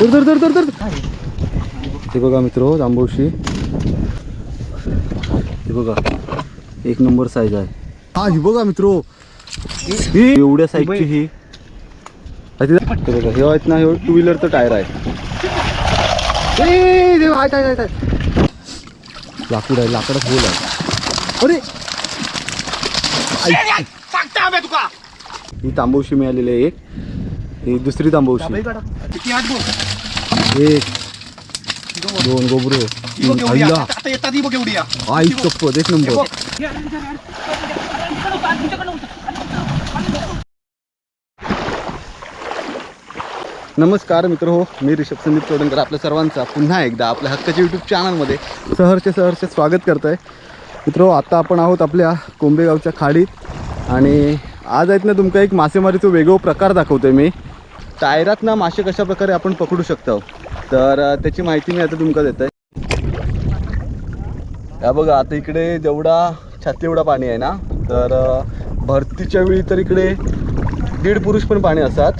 धर धर धर धर ते बघा मित्र जांभूळशी हे बघा एक नंबर साईज आहे हा ही बघा मित्र ही एवढ्या साईजची ही तिथं- ते बघा हे आहेत ना हे टू व्हीलरचं टायर आहे लाकूड आहे लाकडात होल आहे अरे आई. ही तांबवशी मिळालेली आहे. एक ही दुसरी तांबवशी एक दोन गोबरो. तीन आईला आई चप्पत एक नंबर. नमस्कार मित्र हो मी ऋषभ संदीप चोडणकर आपल्या सर्वांचा पुन्हा एकदा आपल्या हक्काच्या यूट्यूब चॅनलमध्ये सहर्ष सहर्ष स्वागत करत आहे मित्र हो आता आपण आहोत आपल्या कोंबेगावच्या खाडीत. आणि आज आहेत ना तुमका एक मासेमारीचा वेगळा प्रकार दाखवतोय मी. टायरात ना मासे कशा प्रकारे आपण पकडू शकतो? तर त्याची माहिती मी आता तुमका देत आहे या बघा आता इकडे जेवढा छाती एवढा पाणी आहे ना तर भरतीच्या वेळी तर इकडे दीड पुरुष पण पाणी असतात.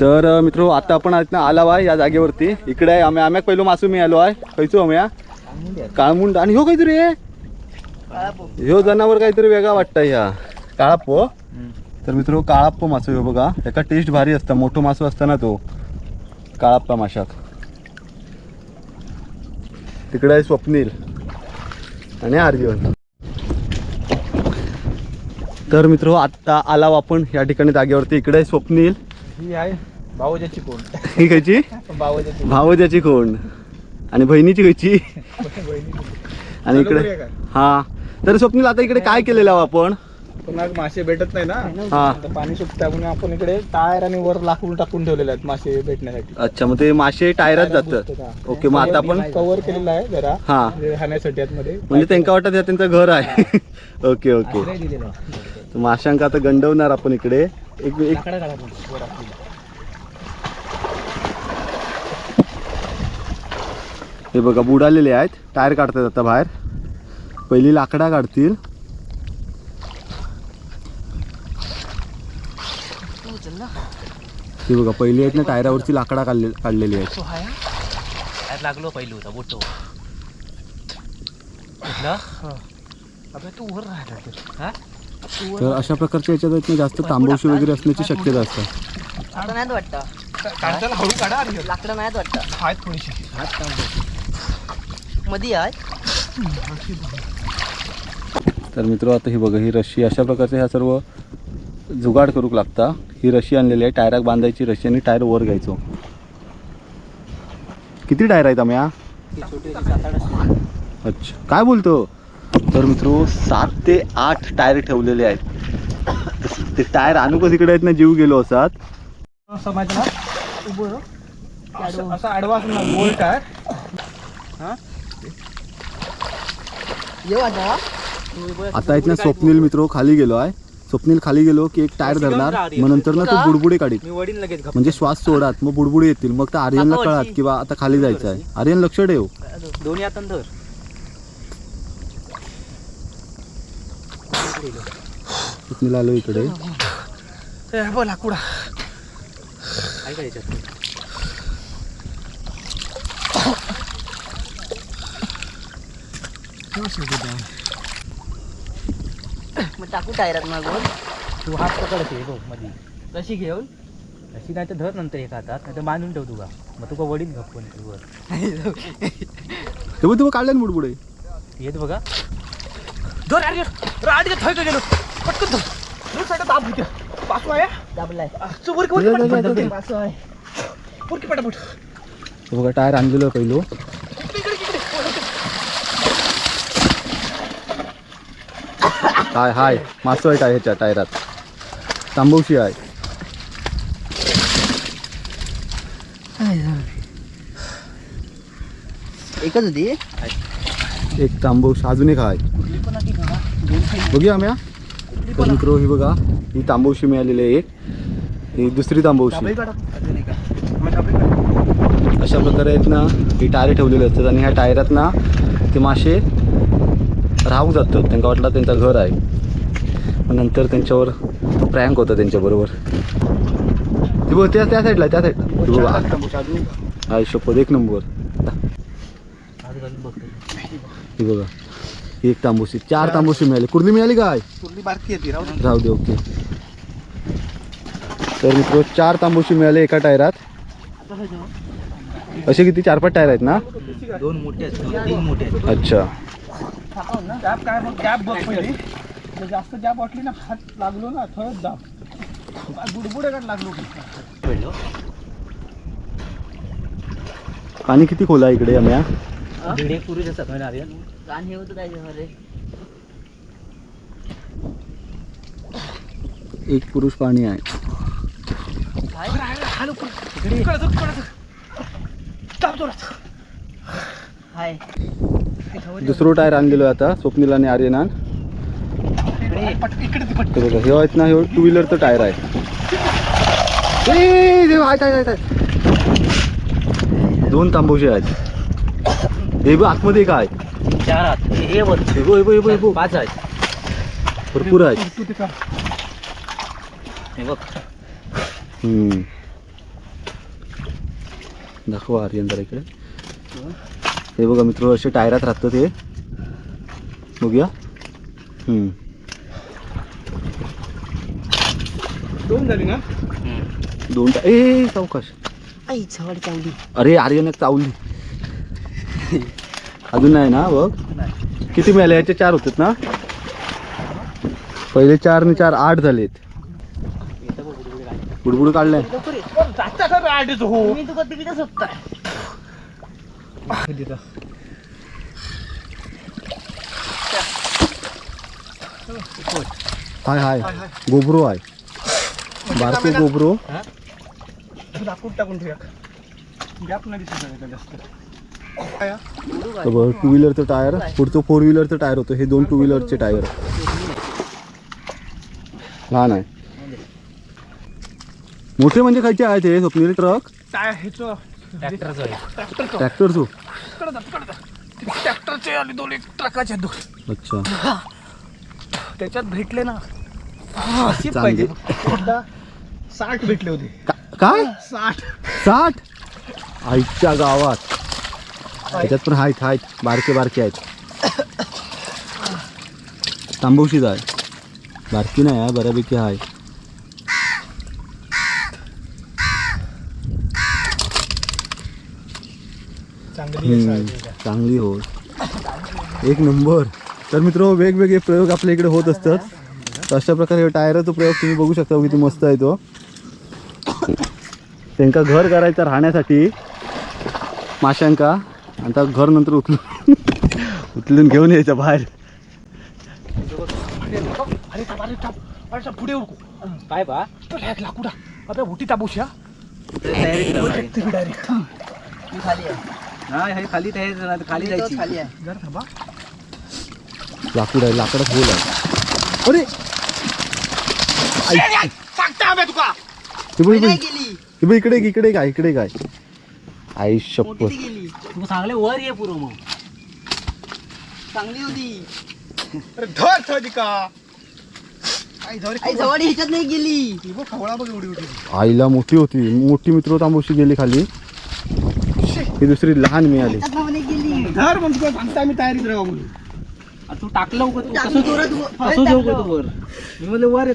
तर मित्र आता आपण आहेत ना आला आहे या जागेवरती. इकडे आहे आम्ही आम्ही पहिलो मासू मी आलो आहे. खयचो आम्ही काळमुंड. आणि ह्यो काहीतरी ह्यो जनावर काहीतरी वेगळा वाटतं ह्या. काळाप्पो. तर मित्र काळाप्पो मासो ह्यो बघा. त्याचा टेस्ट भारी असता मोठो मासो असता ना तो. काळाप्पा माशात. तिकडे आहे स्वप्नील आणि आर्यन. तर मित्र आत्ता आलाव आपण या ठिकाणी जागेवरती. इकडे आहे स्वप्नील. ही आहे भाऊजाची कोण? ही खायची भाऊजाची. भावजाची कोण? आणि बहिणीची खायची आणि इकडे? हा. तर स्वप्नील आता इकडे काय केलेलं आहे आपण? पण आज मासे भेटत नाही ना. हा. आता पाणी सुटतं म्हणून आपण इकडे टायर आणि वर लाकूड टाकून ठेवलेले आहेत मासे भेटण्यासाठी. अच्छा मग ते मासे टायरात जातात ओके मग आता आपण कव्हर केलेलं आहे जरा हा. म्हणजे राहण्यासाठी आतमध्ये. म्हणजे त्यांका वाटत हे त्यांचं घर आहे. Okay okay. तर माशांका आता गंडवणार आपण इकडे. एक एक हे बघा बुडालेले आहेत. टायर काढतात आता बाहेर. पहिली लाकडा काढतील. हे बघा पहिली आहेत ना टायरावरची लाकडा काढले काढलेली आहेत. लागलो पहिलं होता बोटो. अबे तू वर राहिला तर. हा? तर अशा प्रकारच्या याच्यात आहेत ना जास्त तांबवशी वगैरे असण्याची शक्यता असते. नाहीत वाटतं. काढताना हळू काढा आणि लाकडं नाहीत वाटतं. आहेत थोडीशी. मध्ये आहे तर मित्र आता ही बघा ही रशी अशा प्रकारचे ह्या सर्व जुगाड करूक लागता. ही रशी आणलेली आहे. टायराक बांधायची रशी आणि टायर वर घ्यायचो. किती टायर आहेत आम्ही अच्छा. काय बोलतो? तर मित्र सात ते आठ टायर ठेवलेले आहेत. ते टायर आणूकच इकडे आहेत ना जीव गेलो असतात असं आडवा गोल टायर. आता आहेत ना स्वप्नील मित्र खाली गेलो आहे. स्वप्नील खाली गेलो की एक टायर धरणार मग नंतर ना तो बुडबुडे घप म्हणजे श्वास सोडात मग बुडबुडे येतील मग तर आर्यनला आता कळात. किंवा आता खाली जायचं आहे. आर्यन लक्ष ठेव. दोन्ही स्वप्नील आलो इकडे. काय काय याच्यात? मग टाकू टायरात मागून. तू हात पकडत आहे बघ मधी. तशी घेऊन? तशी नाही तर धर नंतर एका हातात नाही तर बांधून ठेव तुका. मग तुका वडील घप्पन वर. तेव्हा तेव्हा काढलं बुडबुडे येत बघा. धर अरे राड थय का गेलो. पटकन धर. दोन साईड दाब होत्या पाचवा आहे दाबलाय. चल, वर की, वर की, जा, जा, पटापट, जा, जा. पटापट. पासो आहे. वर की, पटापट. हे बघा टायर आणलेलं पहिलो. हाय हाय. मासो आहे ह्याच्या टायरात? तांबवशी आहे. एकच होती? एक तांबवशी अजून एक आहे. बघूया आम्ही तर मित्र ही बघा. ही तांबवशी मिळालेली आहे एक. ही दुसरी काढा. अशा प्रकारे आहेत ना ही टायर ठेवलेली असतात आणि ह्या टायरात ना ते मासे राहू जातात त्यांना वाटलं त्यांचं घर आहे. नंतर त्यांच्यावर प्रँक होता त्यांच्याबरोबर ती बघ त्या त्या साईडला त्या साईडला आयुष्यपद एक नंबर. ही बघा. एक तांबूशी चार तांबूशी मिळाली. कुर्ली मिळाली काय? राहू दे. ओके. तर मित्र चार तांबूशी मिळाले एका टायरात. असे किती? चार पाच टायर आहेत ना? दोन मोठे आहेत मोठे आहेत अच्छा गॅप काय मग? गॅप बघ पहिली. जर जास्त गॅप वाटली ना हात लागलो ना थळच दाब. बुडबुडे काढ लागलो. पडलो पाणी किती खोला इकडे आम्ही एक पुरुष हे एक पाणी आहे. हाय. दुसरं टायर आणलेलो आहे आता स्वप्नील आणि आर्यनान. ती बघा हे आहेत ना हे टू व्हीलरचं टायर आहे. दोन तांबूशे आहेत. हे बघ आतमध्ये काय हे- हे हे हे हे हे. पाच आहेत. भरपूर आहेत. हे हम्म. दाखवा आर्यन जरा इकडे. हे बघा मित्र असे टायरात राहतं ते. बघूया. हम्म. दोन झाली ना? दोन टा ए सावकाश. आई चावली. अरे आर्यन एक चावली. अजून नाही ना बघ. किती मिळाले? याचे चार होतात ना? पहिले चार आणि चार आठ झालेत. बुडबुड काढले जाता का आडीच हो मी तुका तिकडे सोपताय हाय हाय गोबरो आहे बारको गोबरो टाकून ठेवा गॅप नाही दिसत आहे का जास्त काय? टू व्हीलरचं टायर पुढचं फोर व्हीलरचं टायर होतं. हे दोन टू व्हीलरचे टायर लहान आहे. मोठे म्हणजे खायचे आहेत हे स्वप्नील ट्रक काय ह्याचं ट्रॅक्टरचं आहे. ट्रॅक्टरचं आले दोन एक ट्रकाचे आहेत दोन. अच्छा. त्याच्यात भेटले ना अशी. पाहिजे. एकदा साठ भेटले होते. का- काय? साठ. साठ? आईच्या गावात. त्याच्यात पण आहेत आहेत बारके बारके आहेत. तांबूशीच आहे बारकी नाही आहे बऱ्यापैकी आहे चांगली हो. एक नंबर. तर मित्र वेगवेगळे प्रयोग आपल्या इकडे होत असतात. तर अशा प्रकारे टायराचा प्रयोग तुम्ही बघू शकता किती मस्त आहे तो. त्यांका घर करायचं राहण्यासाठी माशांका. आणि त्या घर नंतर उचलून उचलून घेऊन यायचं बाहेर. पुढे काय बा? लाकूड. ताबूशी हा. डायरेक्ट खाली आहे खाली तयार खाली खाली आहे. जर थांबा. लाकूड आहे अरे! तुका. हे हे हे इकडे इकडे काय इकडे काय आई मोठी शपथ ती गेली. तू चांगले वर ये पुरं मग. चांगली होती. अरे धर थोडी का आई धर आई जवळ ह्याच्यात नाही गेली. ती बघ खवळा बघ एवढी होती आईला मोठी होती. मोठी मित्र तांबूशी गेली खाली. ही दुसरी लहान मिळाली. धर तुला सांगता आम्ही तयारीत राहू म्हणून. तू टाकलं जोरात जाऊ. तू वर? मी म्हणलं वर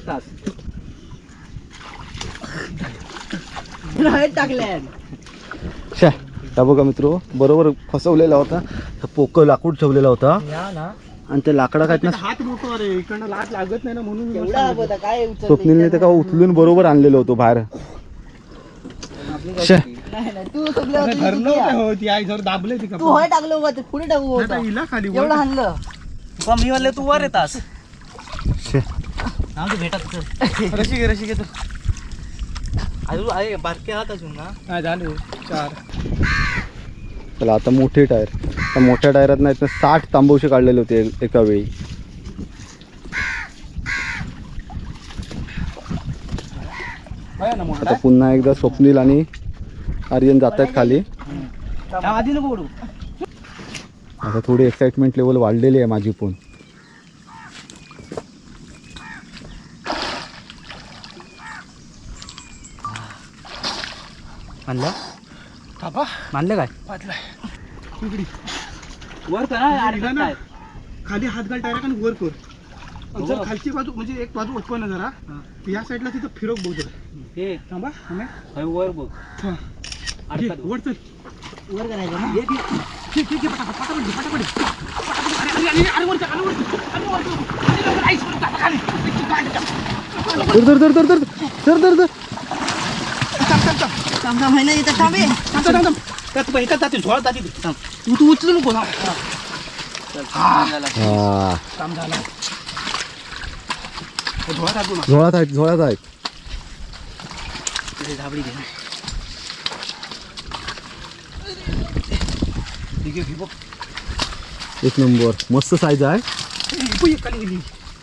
टाकल्या त्या बघा मित्र बरोबर फसवलेला होता. पोक लाकूड ठेवलेला होता. या ना. आणि त्या लाकडा काय ना हात मोठो अरे इकडनं लाट लागत नाही ना म्हणून मी एवढा हवं होता काय उचललं स्वप्नीलने ते का उचलून बरोबर आणलेलं होतं बाहेर. छे नाही नाही. तू सगळं अरे धरलं होतं. हो, ती आई जर दाबले ती टाकलं उभं ते पुढे टाकू होतं. हिला खाली वर. एवढं हाणलं. तुका मी म्हणलं तू वर येतास. हा तू भेटत रशी घे रशी घे तू. अजून आहे बारके आहात अजून ना हा झाले. चार. चला आता मोठे टायर. त्या मोठ्या टायरात नाही तर साठ तांबवशे काढलेले होते एका वेळी. ना मोठा आता पुन्हा एकदा स्वप्नील आणि आर्यन जात आहेत खाली आता थोडी एक्साइटमेंट लेवल वाढलेली आहे माझी पण. मानलं? काय? वर खाली हात घाल डायरेक्ट वर कर. जर हो. खालची बाजू म्हणजे एक बाजू उत्पन्न जरा या साईडला तिथं फिरक बघ हे. थांबा वर बघ. वर करायचं ना? थांब. थांब थांब. थांब. थांब. त्यात जाते झोळात जाते ती. थांब. तू तू उचलू नको थांब. हा. काम झालं. झोळात हात गुणा. झोळात आहेत झोळात आहेत. झाबडी घे एक नंबर. मस्त साईज आहे.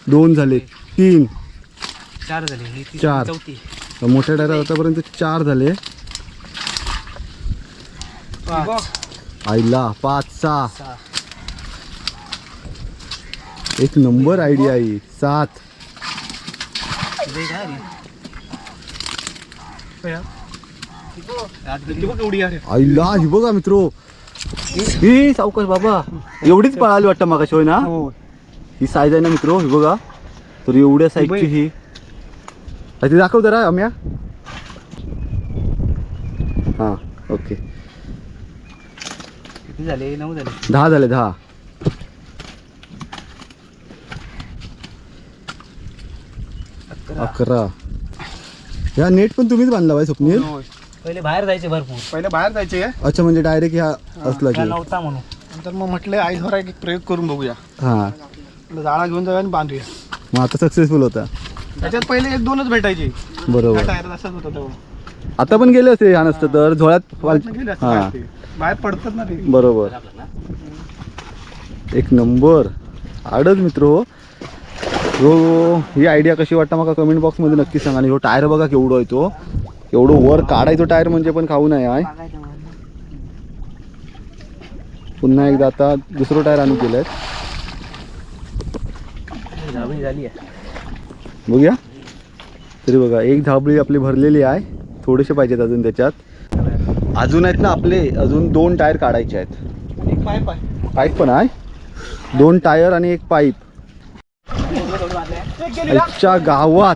दोन झाले. तीन. चार झाले. चार. मोठ्या डायरा आतापर्यंत चार झाले. आईला पाच सहा. एक नंबर आयडिया आई सात. आईला हि बघा मित्र. ही सावकाश बाबा एवढीच पळाली वाटतं मागाशी होय ना? हो. ही साईज आहे ना मित्रो ही बघा. तर एवढ्या साईजची ही. ती दाखव जरा अम्या. हां ओके. किती झाले? नऊ झाले. दहा झाले दहा. अकरा. या नेट पण तुम्हीच बांधला बाय स्वप्नील. पहिले बाहेर जायचे भरपूर. पहिले बाहेर जायचे अच्छा म्हणजे डायरेक्ट ह्या असला की. नव्हता म्हणून. नंतर मग म्हटलं आई धरा एक प्रयोग करून बघूया. हां. म्हटलं जाळा घेऊन जाऊया आणि बांधूया. मग आता सक्सेसफुल होता. त्याच्यात पहिले एक दोनच भेटायचे. बरोबर. टायर असाच होता तेव्हा. आता पण गेले असते ह्या नसतं तर झोळ्यात वाल- गेले असते हां. बाहेर ते. बाहेर पडतात ना ते. बरोबर. एक नंबर. आडच मित्र हो. हो ही आयडिया कशी वाटतं मला कमेंट बॉक्समध्ये नक्की सांगा. आणि हो टायर बघा केवढं आहे तो. एवढं वर काढायचो टायर म्हणजे पण खाऊ नये मला. पुन्हा एकदा आता दुसरं टायर आणून केलं आहे. बघूया. तरी बघा एक झाबळी आपली भरलेली आहे. थोडेसे पाहिजेत अजून त्याच्यात. अजून आहेत ना आपले अजून दोन टायर काढायचे आहेत. एक पाईप आहे पाईप पण आहे. दोन टायर आणि एक पाईप. आजच्या गावात.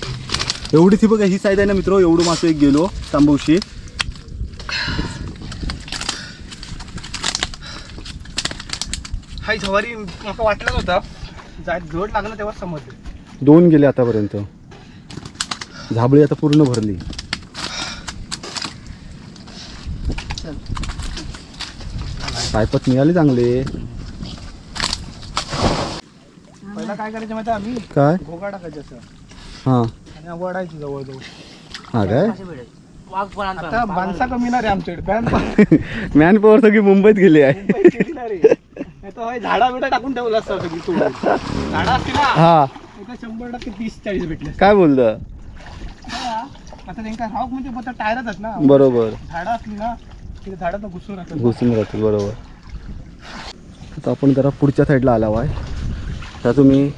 एवढी ती बघा ही साईज आहे ना मित्र एवढं मासो एक गेलो तांबूशी. हाय झवारी मला वाटलाच होता. जाय जड लागलं तेव्हा समजलं. दोन गेले आतापर्यंत. झाबळी आता पूर्ण भरली. पायपत मिळाले चांगले. पहिला काय करायचं माहिती आम्ही? काय? घोगा टाकायचं असं. हां. आणि वडायचं जवळ जवळ. हा काय? वाघ पण आणतो आता माणसा कमी ना रे आमच्याकडे. मॅन पॉवर सगळी मुंबईत गेली आहे. तर झाडा बिडा टाकून ठेवलं असतं सगळी तोडून. झाडं असती ना? हा. आता शंभर टक्के तीस चाळीस भेटले. काय बोलतं आता त्यांना राहू म्हणजे आहेत ना. बरोबर. झाडं असली ना तिथे झाडात घुसून राहतात घुसून राहतील बरोबर. आता आपण जरा पुढच्या साईडला आला आहे. आता तुम्ही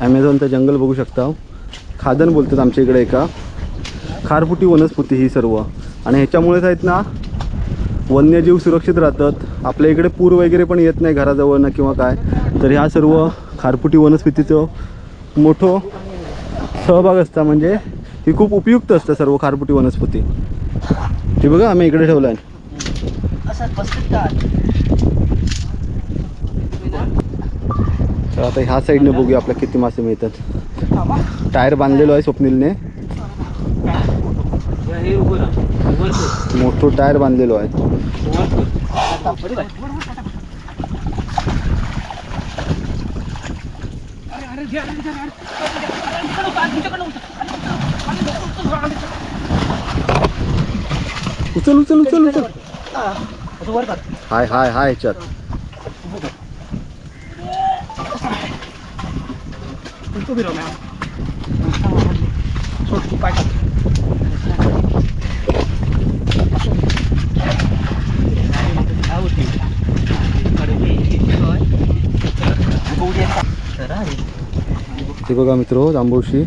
ॲमेझॉनचं जंगल बघू शकता. खादन बोलतात आमच्या इकडे एका. खारफुटी वनस्पती ही सर्व. आणि ह्याच्यामुळेच आहेत ना वन्यजीव सुरक्षित राहतात. आपल्या इकडे पूर वगैरे पण येत नाही घराजवळ ना किंवा काय. तर ह्या सर्व खारफुटी वनस्पतीचं मोठं सहभाग असता म्हणजे ही खूप उपयुक्त असतं सर्व खारफुटी वनस्पती. हे बघा आम्ही इकडे ठेवलं आहे तर आता ह्या साईडने बघूया आपल्या किती मासे मिळतात. टायर बांधलेलो आहे स्वप्नीलने. मोठं टायर बांधलेलो आहे. उचल उचल उचल उचल. हाय हाय हाय याच्यात तो भी रहो ते बघा मित्र जांभूशी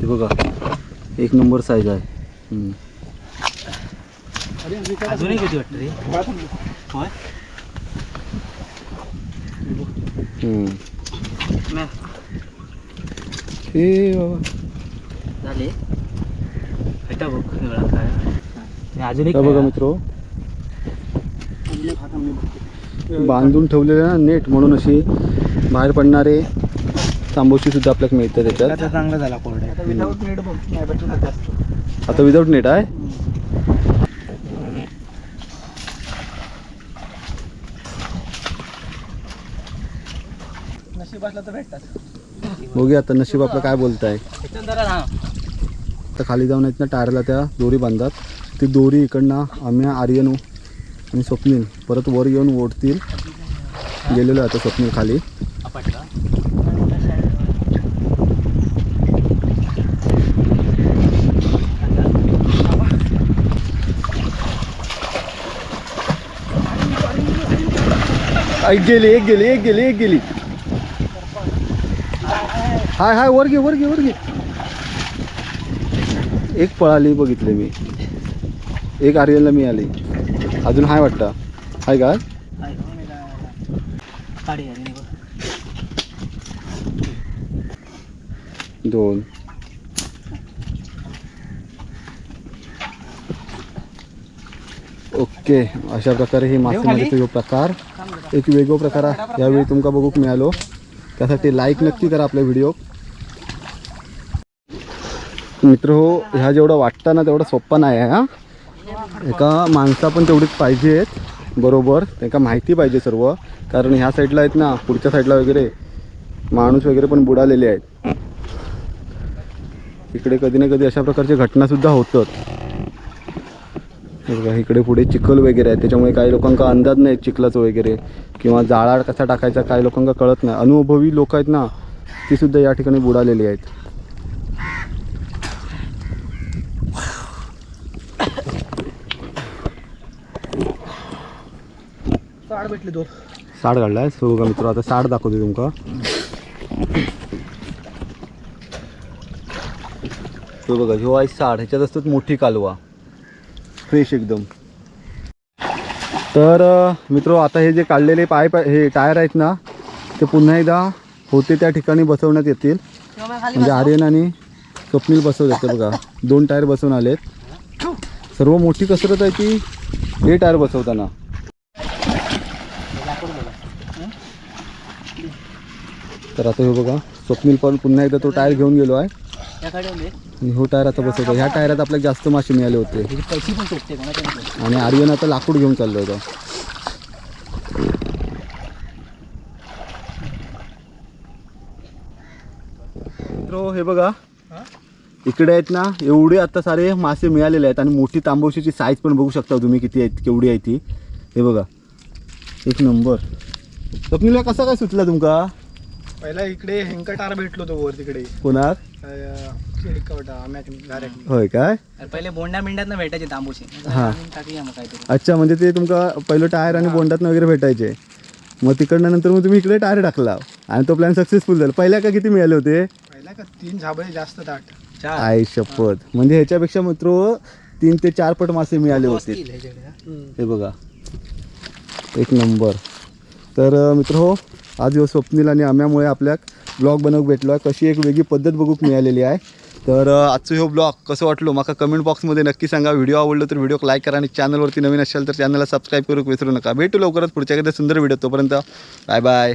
ते बघा एक नंबर साईज आहे. हम्म. अजूनही किती वाटतं रे. हम्म. हे बाबा. झाले भेटा बघ वेळा काय आणि अजून एक हे बघा मित्र. बांधून ठेवलेले ना नेट म्हणून अशी बाहेर पडणारे तांबोशी सुद्धा आपल्याला मिळते त्याच्यात. चांगला झाला कोरडा आता विदाऊट बघ नाही आता विदाऊट नेट आहे? नशीब असलं तर भेटतात. बघूया आता नशीब आपलं काय बोलताय. तर खाली जाऊन आहेत ना टायरला त्या दोरी बांधतात. ती दोरी इकडनं आम्ही आर्यन आणि स्वप्नील परत वर येऊन ओढतील. गेलेलो आता स्वप्नील खाली. एक गेली एक गेली एक गेली एक गेली. हाय हाय वर घे वर घे वर घे. एक पळाली बघितले मी. एक आर्यनला मी आली. अजून हाय वाटतं. हाय का? दोन. ओके अशा प्रकारे हे मासेमारीचा प्रकार एक वेगळो प्रकार आहे यावेळी तुमका बघूक मिळालो. त्यासाठी लाईक नक्की करा आपले व्हिडिओ मित्र हो ह्या जेवढं वाटतं ना तेवढं सोप्पा नाही आहे हा? एका माणसा पण तेवढीच पाहिजे आहेत बरोबर? त्यांना माहिती पाहिजे सर्व. कारण ह्या साईडला आहेत ना पुढच्या साईडला वगैरे माणूस वगैरे पण बुडालेले आहेत. इकडे कधी ना कधी अशा प्रकारच्या घटनासुद्धा होतात. बघा इकडे पुढे चिखल वगैरे आहे. त्याच्यामुळे काही लोकांका अंदाज नाही चिखलाचं वगैरे. किंवा जाळा कसा टाकायचा काही लोकांना कळत नाही. अनुभवी लोक आहेत ना ती सुद्धा या ठिकाणी बुडालेली आहेत. साड भेटले दोन. साड काढलाय. सो बघा मित्र आता साड दाखवते तुमका तो बघा ह्यो आहे साड ह्याच्यात असतात मोठी कालवा. फ्रेश एकदम. तर मित्र आता हे जे काढलेले पाईप हे टायर आहेत ना ते पुन्हा एकदा होते त्या ठिकाणी बसवण्यात येतील. म्हणजे आर्यन आणि स्वप्नील बसवले ते बघा. दोन टायर बसवून आलेत. सर्व मोठी कसरत आहे ती हे टायर बसवताना. तर आता हे बघा स्वप्नील पण पुन्हा एकदा तो टायर घेऊन गेलो आहे. हो टायर आता बसवतो ह्या टायरात आपल्याला जास्त मासे मिळाले होते. पैसे पण. आणि आर्यन आता लाकूड घेऊन चाललो होता. हे बघा. इकडे आहेत ना एवढे आता सारे मासे मिळालेले आहेत आणि मोठी तांबवशीची साईज पण बघू शकता तुम्ही किती आहेत केवढी आहे ती. हे बघा. एक नंबर स्वप्नीला कसा काय सुचला तुमका? पहिला इकडे हेंकटार भेटलो तो वर तिकडे. कोणाक? होय काय? अरे पहिले बोंडा मिंडात ना भेटायचे तांबूशी. हा. टाकूया मग काहीतरी. अच्छा म्हणजे ते तुमका पहिलं टायर आणि बोंडात वगैरे भेटायचे. मग तिकडनं नंतर मग तुम्ही इकडे टायर टाकला. आणि तो प्लॅन सक्सेसफुल झाला. पहिल्या का किती मिळाले होते? पहिला का तीन झाबळे जास्त ताट. चार. आई शपथ. म्हणजे ह्याच्यापेक्षा मित्र तीन ते चार पट मासे मिळाले होते. हा. हे बघा. एक नंबर. तर मित्र हो आज हो स्वप्नील आणि आम्यामुळे आपल्याक ब्लॉग बनवूक भेटलो आहे. कशी एक वेगळी पद्धत बघूक मिळालेली आहे. तर आजचं हो ब्लॉग कसं वाटलो? माका कमेंट बॉक्समध्ये नक्की सांगा. व्हिडिओ आवडलो तर व्हिडिओ लाईक करा आणि चॅनलवरती नवीन असाल तर चॅनलला सबस्क्राईब करूक विसरू नका. भेटू लवकरच पुढच्या एखाद्या सुंदर व्हिडिओ तोपर्यंत. Bye bye